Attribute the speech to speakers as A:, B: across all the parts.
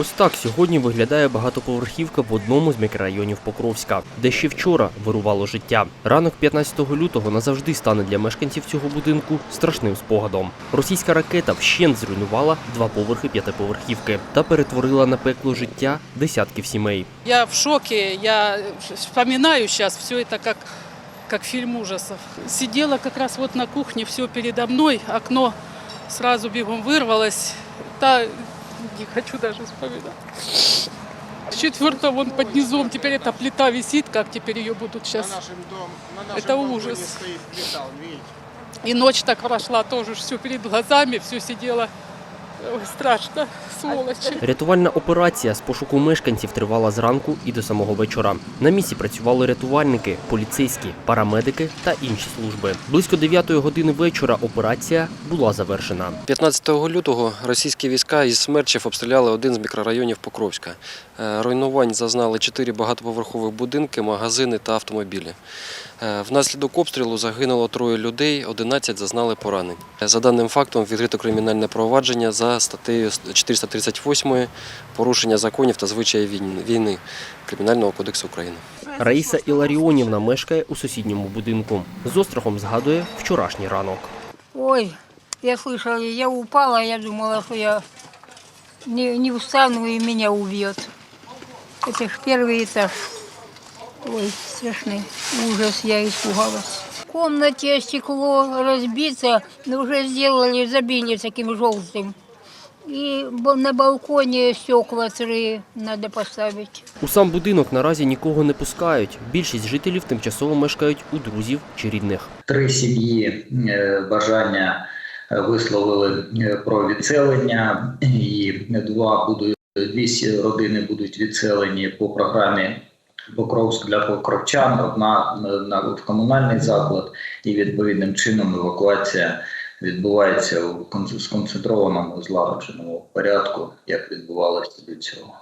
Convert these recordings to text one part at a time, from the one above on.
A: Ось так сьогодні виглядає багатоповерхівка в одному з мікрорайонів Покровська, де ще вчора вирувало життя. Ранок 15 лютого назавжди стане для мешканців цього будинку страшним спогадом. Російська ракета вщент зруйнувала два поверхи п'ятиповерхівки та перетворила на пекло життя десятків сімей.
B: Я в шоке, я вспоминаю сейчас все это как, как фильм ужасов. Сидела как раз вот на кухне, все передо мной, окно сразу бегом вырвалось. Та, не хочу даже вспоминать. Четвертого вон под низом, теперь эта плита висит, как теперь ее будут сейчас.
C: На нашем дом, на нашем
B: Это ужас.
C: стоит плита.
B: И ночь так прошла, тоже все перед глазами, все сидела. Ой, страшно, сволочи.
A: Рятувальна операція з пошуку мешканців тривала зранку і до самого вечора. На місці працювали рятувальники, поліцейські, парамедики та інші служби. Близько 9 години вечора операція була завершена. 15 лютого російські війська із смерчів обстріляли один з мікрорайонів Покровська. Е, Руйнувань зазнали чотири багатоповерхових будинки, магазини та автомобілі. Е, Внаслідок обстрілу загинуло троє людей, 11 зазнали поранень. За даним фактом відкрито кримінальне провадження за статтею 438 порушення законів та звичаїв війн- війни Кримінального кодексу України. Раїса Іларіонівна мешкає у сусідньому будинку. З острахом згадує вчорашній ранок.
D: Ой, я слышала, я упала, я думала, что я не, не встану и меня убьет. Это ж первый этаж. Ой, страшный ужас, я испугалась. В комнате стекло разбито, но уже сделали, забили таким желтым. Бо- на балконе стекла три надо поставить.
A: У сам будинок наразі нікого не пускають. Більшість жителів тимчасово мешкають у друзів чи рідних.
E: Три сім'ї е, бажання е, висловили е, про відселення, і два будуть дві родини будуть відселені по програмі Покровськ для покровчан. Одна на- на в комунальний заклад, і відповідним чином евакуація відбувається у кон- сконцентрованому злагодженому порядку, як відбувалося до цього.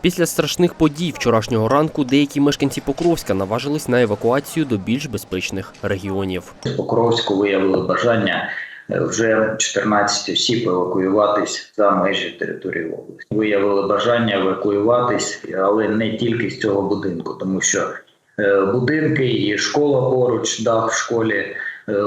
A: Після страшних подій вчорашнього ранку деякі мешканці Покровська наважились на евакуацію до більш безпечних регіонів.
E: З Покровську виявили бажання е, вже 14 осіб евакуюватись за межі території області. Виявили бажання евакуюватись, але не тільки з цього будинку, тому що е, будинки і школа поруч, дах в школі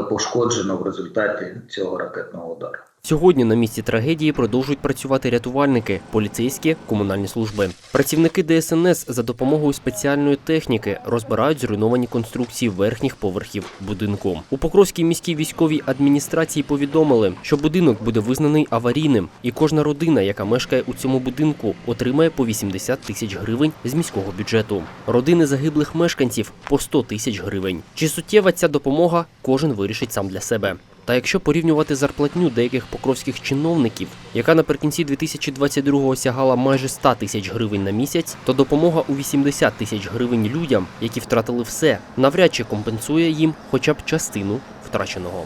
E: пошкоджено в результаті цього ракетного удару.
A: Сьогодні на місці трагедії продовжують працювати рятувальники, поліцейські, комунальні служби. Працівники ДСНС за допомогою спеціальної техніки розбирають зруйновані конструкції верхніх поверхів будинку. У Покровській міській військовій адміністрації повідомили, що будинок буде визнаний аварійним, і кожна родина, яка мешкає у цьому будинку, отримає по 80 тисяч гривень з міського бюджету. Родини загиблих мешканців по 100 тисяч гривень. Чи суттєва ця допомога, кожен вирішить сам для себе. Та якщо порівнювати зарплатню деяких покровських чиновників, яка наприкінці 2022-го сягала майже 100 тисяч гривень на місяць, то допомога у 80 тисяч гривень людям, які втратили все, навряд чи компенсує їм хоча б частину втраченого.